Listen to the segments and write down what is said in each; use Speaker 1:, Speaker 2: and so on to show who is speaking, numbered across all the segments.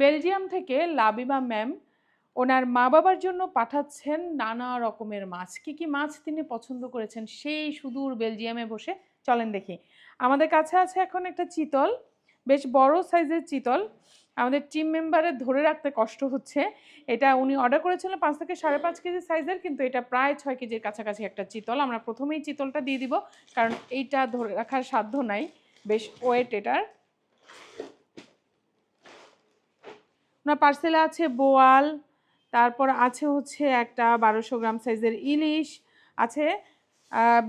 Speaker 1: Belgium থেকে Labiba ma'am ওনার মা বাবার জন্য পাঠাচ্ছেন নানা রকমের মাছ। কি কি মাছ তিনি পছন্দ করেছেন সেই সুদূর বেলজিয়ামে বসে? চলেন দেখি। আমাদের কাছে আছে এখন একটা চিতল, বেশ বড় সাইজের চিতল। আমাদের টিম মেম্বারের ধরে রাখতে কষ্ট হচ্ছে। এটা উনি অর্ডার করেছিলেন পাঁচ থেকে সাড়ে পাঁচ কেজি সাইজের, কিন্তু এটা প্রায় ছয় কেজির কাছাকাছি একটা চিতল। আমরা প্রথমেই চিতলটা দিয়ে দিব, কারণ এইটা ধরে রাখার সাধ্য নাই। বেশ ওয়েট এটার। ওনার পার্সেলে আছে বোয়াল, তারপর আছে হচ্ছে একটা বারোশো গ্রাম সাইজের ইলিশ, আছে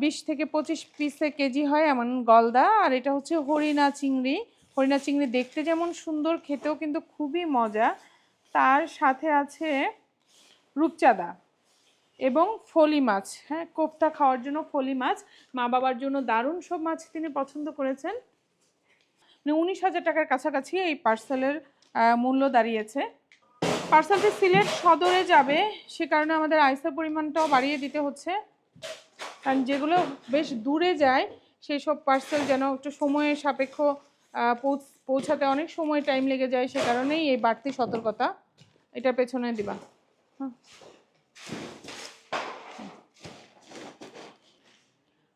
Speaker 1: বিশ থেকে পঁচিশ পিসে কেজি হয় এমন গলদা, আর এটা হচ্ছে হরিণা চিংড়ি। হরিণা চিংড়ি দেখতে যেমন সুন্দর, খেতেও কিন্তু খুবই মজা। তার সাথে আছে রূপচাঁদা এবং ফলি মাছ হ্যাঁ কোফতা খাওয়ার জন্য ফলি মাছ। মা বাবার জন্য দারুণ সব মাছ তিনি পছন্দ করেছেন। মানে উনিশ হাজার টাকার কাছাকাছি এই পার্সেলের মূল্য দাঁড়িয়েছে। পার্সেলটি সিলেট সদরে যাবে, সে কারণে আমাদের আইসের পরিমাণটাও বাড়িয়ে দিতে হচ্ছে। কারণ যেগুলো বেশ দূরে যায় সেই সব পার্সেল যেন একটু সময়ের সাপেক্ষ পৌঁছ- পৌঁছাতে অনেক সময় টাইম লেগে যায়, সে কারণেই এই বাড়তি সতর্কতা এটা পেছনে দিবা। হ্যাঁ।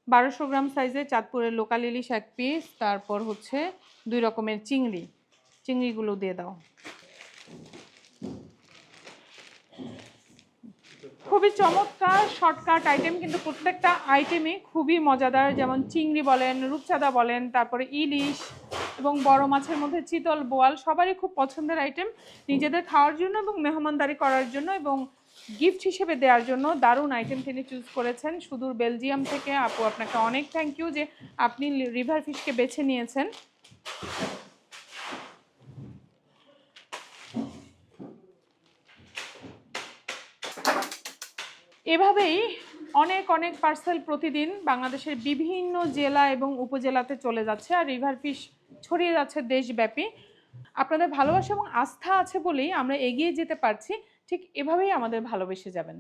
Speaker 1: বারোশো গ্রাম সাইজে চাঁদপুরের লোকাল ইলিশ এক পিস তারপর হচ্ছে দুই রকমের চিংড়ি। চিংড়িগুলো দিয়ে দাও। খুবই চমৎকার শর্টকাট আইটেম কিন্তু প্রত্যেকটা আইটেমই খুবই মজাদার। যেমন চিংড়ি বলেন, রূপচাঁদা বলেন, তারপরে ইলিশ এবং বড় মাছের মধ্যে চিতল বোয়াল, সবারই খুব পছন্দের আইটেম নিজেদের খাওয়ার জন্য এবং মেহমানদারি করার জন্য এবং গিফট হিসেবে দেওয়ার জন্য দারুণ আইটেম তিনি চুজ করেছেন। সুদূর বেলজিয়াম থেকে আপু, আপনাকে অনেক থ্যাংক ইউ যে আপনি রিভার ফিশকে বেছে নিয়েছেন। এভাবেই অনেক অনেক পার্সেল প্রতিদিন বাংলাদেশের বিভিন্ন জেলা এবং উপজেলাতে চলে যাচ্ছে আর রিভার ফিশ ছড়িয়ে যাচ্ছে দেশব্যাপী। আপনাদের ভালোবাসা এবং আস্থা আছে বলেই আমরা এগিয়ে যেতে পারছি। ঠিক এভাবেই আমাদের ভালোবেসে যাবেন।